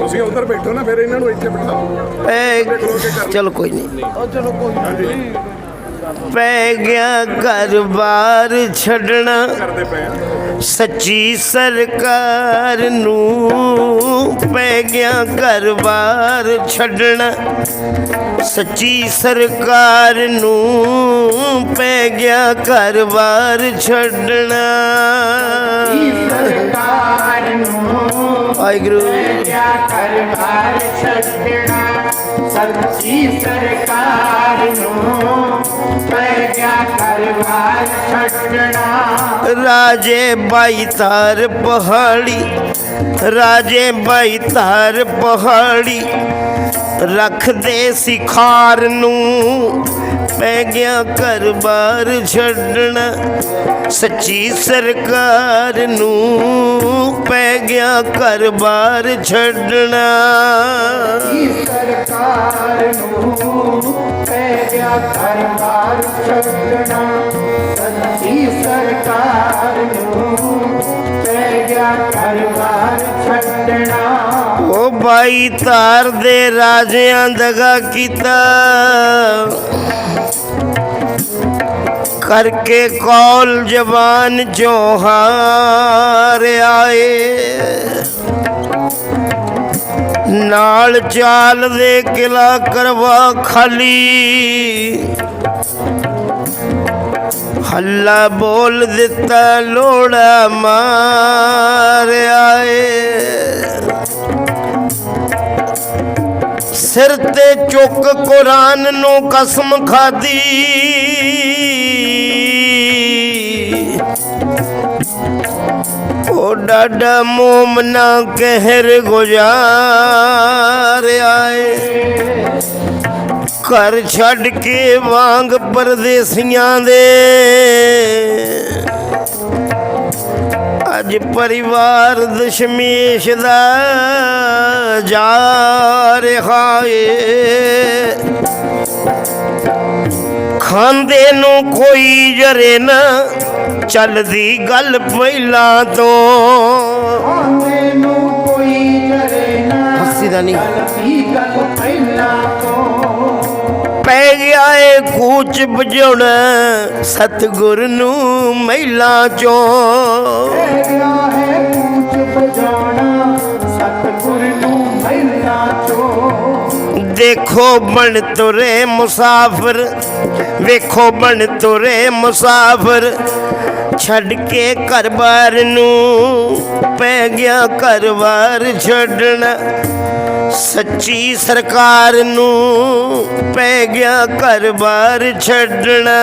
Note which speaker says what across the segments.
Speaker 1: ਤੁਸੀਂ ਉਧਰ ਬੈਠੋ ਨਾ ਫਿਰ ਇਹਨਾਂ ਨੂੰ ਇੱਥੇ ਬਿਠਾਓ।
Speaker 2: ਪੈ ਚਲੋ ਕੋਈ ਨਹੀਂ। ਪੈ ਗਿਆ ਘਰ-ਬਾਰ ਛੱਡਣਾ। ਸੱਚੀ ਸਰਕਾਰ ਨੂੰ ਪੈ ਗਿਆ ਘਰ-ਬਾਰ ਛੱਡਣਾ। ਸੱਚੀ ਸਰਕਾਰ ਨੂੰ ਪੈ ਗਿਆ ਘਰ-ਬਾਰ ਛੱਡਣਾ।
Speaker 3: ਸਰਕਾਰ ਨੂੰ
Speaker 2: ਵਾਹਿਗੁਰੂ।
Speaker 3: ਕਿਆ ਛੱਡਣਾ ਸੱਚੀ ਸਰਕਾਰ ਨੂੰ ਪੈ ਕਰਵਾਰ ਛੱਡਣਾ।
Speaker 2: ਰਾਜੇ ਬਾਈ ਤਾਰ ਪਹਾੜੀ, ਰਾਜੇ ਬਾਈ ਤਾਰ ਪਹਾੜੀ, ਰੱਖਦੇ ਸਿਖਾਰ ਨੂੰ। ਪੈ ਗਿਆ ਘਰ-ਬਾਰ ਛੱਡਣਾ ਸੱਚੀ ਸਰਕਾਰ ਨੂੰ ਪੈ ਗਿਆ ਘਰ-ਬਾਰ ਛੱਡਣਾ।
Speaker 3: ਸਰਕਾਰ ਨੂੰ ਪੈ ਗਿਆ ਕਰਵਾਰ ਛੱਡਣਾ। ਸੱਚੀ ਸਰਕਾਰ ਨੂੰ ਪੈ ਗਿਆ ਕਰਵਾਰ ਛੱਡਣਾ।
Speaker 2: ਉਹ ਬਾਈ ਤਾਰ ਦੇ ਰਾਜਿਆਂ ਦਗਾ ਕੀਤਾ। ਕਰਕੇ ਕੌਲ ਜਵਾਨ ਜੋਹਾਰ ਆਏ। ਨਾਲ ਚਾਲ ਦੇ ਕਿਲਾ ਕਰਵਾ ਖਾਲੀ। ਹੱਲਾ ਬੋਲ ਦਿੱਤਾ ਲੋੜਾ ਮਾਰ ਆਏ। ਸਿਰ ਤੇ ਚੁੱਕ ਕੁਰਾਨ ਨੂੰ ਕਸਮ ਖਾਦੀ ਉਹ ਡਾਡਾ ਮੋਮਨਾ ਕਹਿਰ ਗੁਜ਼ਾਰ ਆਏ ਘਰ ਛੱਡ ਕੇ ਵਾਂਗ ਪਰਦੇਸੀਆਂ ਦੇ। ਅੱਜ ਪਰਿਵਾਰ ਦਸ਼ਮੇਸ਼ ਦਾ ਜਾ ਰਿਹਾ ਏ। ਖਾਂਦੇ ਨੂੰ ਕੋਈ ਜਰੇ ਨਾ ਚੱਲਦੀ ਗੱਲ ਪਹਿਲਾਂ ਤੋਂ।
Speaker 3: ਮੈਨੂੰ ਕੋਈ ਕਰੇ ਨਾ
Speaker 2: ਹੱਸੀ ਦਾ ਨਹੀਂ
Speaker 3: ਗਲਤੀ ਗੱਲ ਪਹਿਲਾਂ ਤੋਂ।
Speaker 2: ਪੈ ਗਿਆ ਏ ਕੂਚ ਬਜਾਉਣਾ ਸਤਗੁਰ ਨੂੰ ਮਹਿਲਾ ਚੋਂ।
Speaker 3: ਗਿਆ
Speaker 2: ਵੇਖੋ ਬਣ ਤੁਰੇ ਮੁਸਾਫਰ, ਵੇਖੋ ਬਣ ਤੁਰੇ ਮੁਸਾਫਰ। ਛੱਡ ਕੇ ਘਰ-ਬਾਰ ਨੂੰ ਪੈ ਗਿਆ ਘਰ-ਬਾਰ ਛੱਡਣਾ। ਸੱਚੀ ਸਰਕਾਰ ਨੂੰ ਪੈ ਗਿਆ ਘਰ-ਬਾਰ ਛੱਡਣਾ।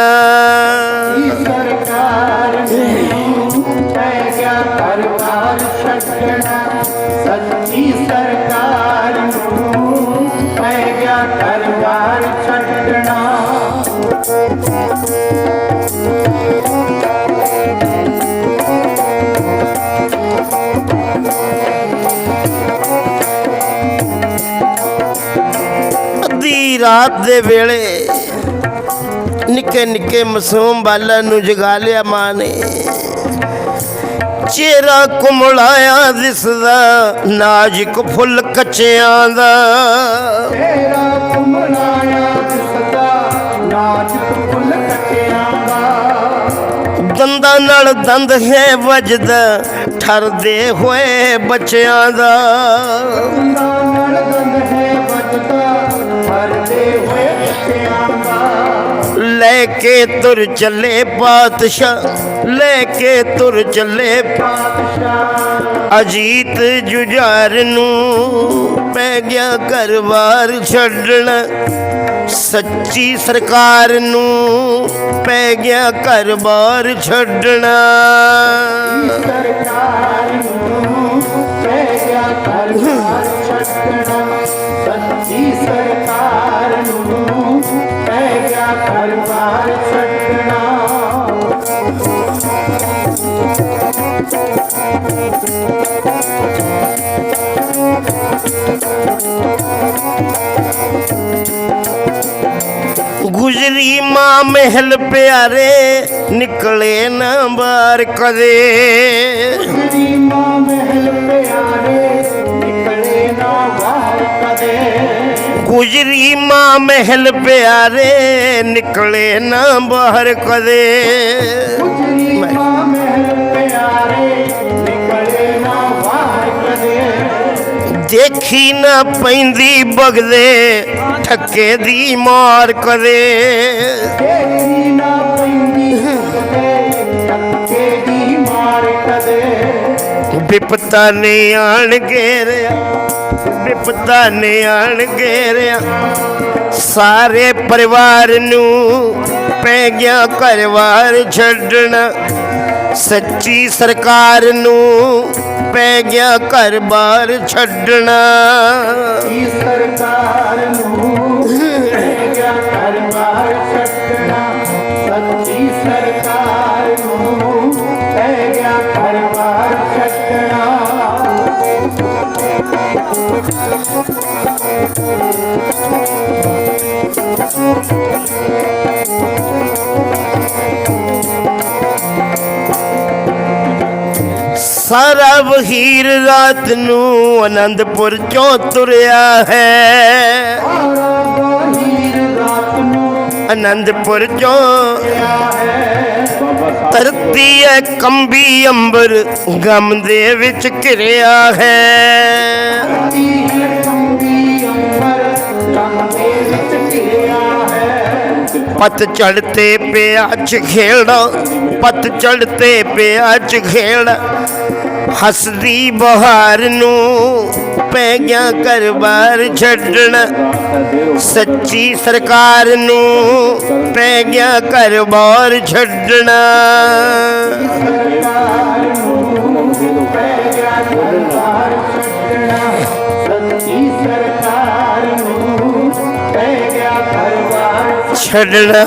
Speaker 2: ਰਾਤ ਦੇ ਵੇਲੇ ਨਿੱਕੇ ਨਿੱਕੇ ਮਾਸੂਮ ਬਾਲਾਂ ਨੂੰ ਜਗਾ ਲਿਆ ਮਾਂ ਨੇ। ਚਿਹਰਾ ਕੁਮਲਾਇਆ ਦਿਸਦਾ, ਨਾਜ਼ੁਕ ਫੁੱਲ ਕੱਚਿਆਂ ਦਾ। ਦੰਦਾਂ ਨਾਲ ਦੰਦ ਹੈ ਵੱਜਦਾ ਠਰਦੇ ਹੋਏ ਬੱਚਿਆਂ ਦਾ।
Speaker 3: ਨਾਲ ਗੰਧ ਹੈ ਵੱਜਦਾ ਹਰਦੇ ਹੋਏ ਬੱਚਿਆਂ ਦਾ।
Speaker 2: ਲੈ ਕੇ ਤੁਰ ਚੱਲੇ ਪਾਤਸ਼ਾਹ ਲੈ ਕੇ ਤੁਰ ਚੱਲੇ
Speaker 3: ਪਾਤਸ਼ਾਹ
Speaker 2: ਅਜੀਤ ਜੁਝਾਰ ਨੂੰ ਪੈ ਗਿਆ ਘਰ-ਬਾਰ ਛੱਡਣਾ। ਸੱਚੀ ਸਰਕਾਰ ਨੂੰ ਪੈ ਗਿਆ ਘਰ-ਬਾਰ ਛੱਡਣਾ।
Speaker 3: ਸਰਕਾਰ
Speaker 2: ਮਹਿਲ ਪਿਆਰੇ ਨਿਕਲੇ ਨਾ ਬਾਰ ਕਦੇ। ਗੁਜਰੀ ਮਾਂ ਮਹਿਲ ਪਿਆਰੇ ਨਿਕਲੇ ਨਾ ਬਾਹਰ ਕਦੇ। ਦੇਖੀ ਨਾ ਪੈਂਦੀ ਬਗਦੇ ਠੱਕੇ ਦੀ ਮਾਰ ਕਦੇ
Speaker 3: ਦੇਖੀ ਨਾ ਪੈਂਦੀ ਟੱਕੇ ਦੀ ਮਾਰ
Speaker 2: ਵਿਪਤਾ ਨੇ ਆਣ ਘੇਰਿਆ ਵਿਪਤਾ ਨੇ ਆਣ ਘੇਰਿਆ ਸਾਰੇ ਪਰਿਵਾਰ ਨੂੰ ਪੈ ਗਿਆ ਘਰਵਾਰ ਛੱਡਣਾ। ਸੱਚੀ ਸਰਕਾਰ ਨੂੰ ਪੈ ਗਿਆ ਘਰ-ਬਾਰ ਛੱਡਣਾ।
Speaker 3: ਸਰਕਾਰ ਨੂੰ ਪੈ ਗਿਆ ਘਰ-ਬਾਰ ਛੱਡਣਾ। ਸੱਚੀ ਸਰਕਾਰ ਨੂੰ ਪੈ ਗਿਆ ਘਰ-ਬਾਰ ਛੱਡਣਾ।
Speaker 2: ਸਾਰਾ ਵਹੀਰ ਰਾਤ ਨੂੰ ਆਨੰਦਪੁਰ ਚੋਂ ਤੁਰਿਆ ਹੈ।
Speaker 3: ਆਰਾ
Speaker 2: ਆਨੰਦਪੁਰ ਚੋਂ ਧਰਤੀ ਹੈ ਕੰਬੀ ਅੰਬਰ ਗਮ ਦੇ ਵਿੱਚ ਘਿਰਿਆ ਹੈ।
Speaker 3: ਧਰਤੀ ਹੈ ਕੰਬੀ ਅੰਬਰ ਕੰਮ ਦੇ
Speaker 2: ਪਤ ਚੜਤੇ ਪਿਆ ਖੇੜਾ ਪਤ ਚੜਤੇ ਪਿਆ ਖੇੜਾ ਹੱਸਦੀ ਬਹਾਰ ਨੂੰ ਪੈ ਗਿਆ ਘਰ-ਬਾਰ ਛੱਡਣਾ। ਸੱਚੀ ਸਰਕਾਰ ਨੂੰ ਪੈ ਗਿਆ ਘਰ-ਬਾਰ ਛੱਡਣਾ। ਛੱਡਣਾ।